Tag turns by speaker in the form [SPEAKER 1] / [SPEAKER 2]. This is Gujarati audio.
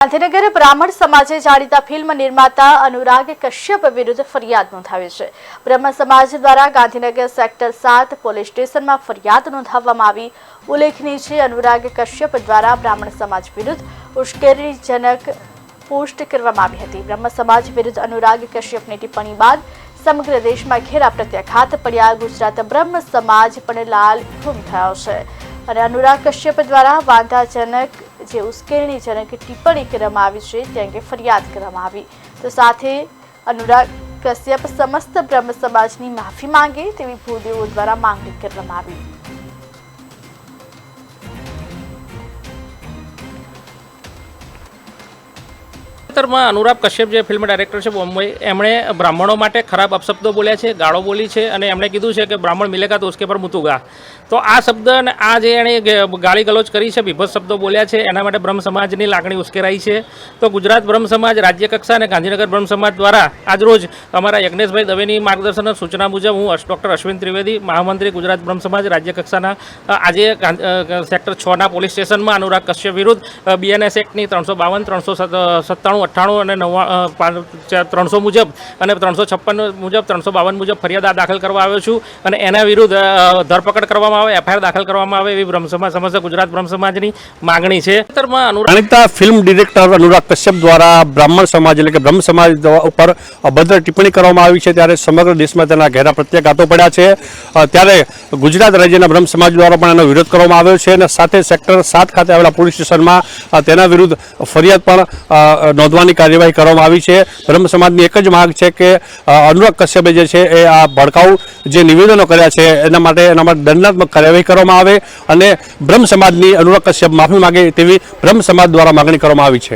[SPEAKER 1] ગાંધીનગર બ્રાહ્મણ સમાજે જાણીતા ફિલ્મ નિર્માતા અનુરાગ કશ્યપ વિરુદ્ધ ફરિયાદ નોંધાવી છે. બ્રહ્મ સમાજ દ્વારા ગાંધીનગર સેક્ટર સાત પોલીસ સ્ટેશનમાં ફરિયાદ નોંધાવવામાં આવી. ઉલ્લેખનીય છે, અનુરાગ કશ્યપ દ્વારા બ્રાહ્મણ સમાજ વિરુદ્ધ ઉશ્કેરણીજનક પોસ્ટ કરવામાં આવી હતી. બ્રહ્મ સમાજ વિરુદ્ધ અનુરાગ કશ્યપની ટિપ્પણી બાદ સમગ્ર દેશમાં ઘેરા પ્રત્યાઘાત પડ્યા. ગુજરાત બ્રહ્મ સમાજ પણ લાલ ગુમ થયો છે અને અનુરાગ કશ્યપ દ્વારા વાંધાજનક જે ઉશ્કેરણીજનક ટિપ્પણી કરવામાં આવી છે, તે અંગે ફરિયાદ કરવામાં આવી. તો સાથે અનુરાગ કશ્યપ સમસ્ત બ્રહ્મ સમાજની માફી માંગે તેવી ભૂદેવો દ્વારા માંગણી કરવામાં આવી.
[SPEAKER 2] તાજેતરમાં અનુરાગ કશ્યપ જે ફિલ્મ ડાયરેક્ટર છે, બોમ્બે એમણે બ્રાહ્મણો માટે ખરાબ અપશબ્દો બોલ્યા છે, ગાળો બોલી છે અને એમણે કીધું છે કે બ્રાહ્મણ મિલેગા તો ઉસકે પર મુતુગા તો આ શબ્દ અને આ જે એણે ગાળી ગલોચ કરી છે, વિભત્સ શબ્દો બોલ્યા છે, એના માટે બ્રહ્મ સમાજની લાગણી ઉશ્કેરાઈ છે. તો ગુજરાત બ્રહ્મ સમાજ, રાજ્ય કક્ષા અને ગાંધીનગર બ્રહ્મ સમાજ દ્વારા આજરોજ અમારા યજ્ઞેશભાઈ દવેની માર્ગદર્શન સૂચના મુજબ હું ડૉક્ટર અશ્વિન ત્રિવેદી, મહામંત્રી ગુજરાત બ્રહ્મ સમાજ, રાજ્ય કક્ષાના આજે સેક્ટર છના પોલીસ સ્ટેશનમાં અનુરાગ કશ્યપ વિરુદ્ધ બીએનએસ એક્ટની ત્રણસો બાવન, ત્રણસો સત્તાણું અઠ્ઠાણું અને નવ્વા ત્રણસો મુજબ અને ત્રણસો છપ્પન મુજબ ત્રણસો બાવન મુજબ ફરિયાદ દાખલ કરવા આવ્યો છું. અને એના વિરુદ્ધ ધરપકડ કરવામાં આવે એફઆઈઆર દાખલ કરવામાં આવે એવી બ્રહ્મસમાજ સમસ્ત ગુજરાત બ્રહ્મ સમાજની માગણી છે.
[SPEAKER 3] જાણીતા ફિલ્મ ડિરેક્ટર અનુરાગ કશ્યપ દ્વારા બ્રાહ્મણ સમાજ એટલે કે બ્રહ્મ સમાજ ઉપર અભદ્ર ટિપ્પણી કરવામાં આવી છે. ત્યારે સમગ્ર દેશમાં તેના ઘેરા પ્રત્યાઘાતો પડ્યા છે. ત્યારે ગુજરાત રાજ્યના બ્રહ્મ સમાજ દ્વારા પણ એનો વિરોધ કરવામાં આવ્યો છે. અને સાથે સેક્ટર સાત ખાતે આવેલા પોલીસ સ્ટેશનમાં તેના વિરુદ્ધ ફરિયાદ પણ અ, નોંધવાની કાર્યવાહી કરવામાં આવી છે. બ્રહ્મ સમાજની એક જ માંગ છે કે અનુરાગ કશ્યપે જે છે એ આ ભડકાઉ જે નિવેદનો કર્યા છે એના માટે એના માટે દંડાત્મક કાર્યવાહી કરવામાં આવે અને બ્રહ્મ સમાજની અનુરાગ કશ્યપ માફી માંગે તેવી બ્રહ્મ સમાજ દ્વારા માગણી કરવામાં આવી છે.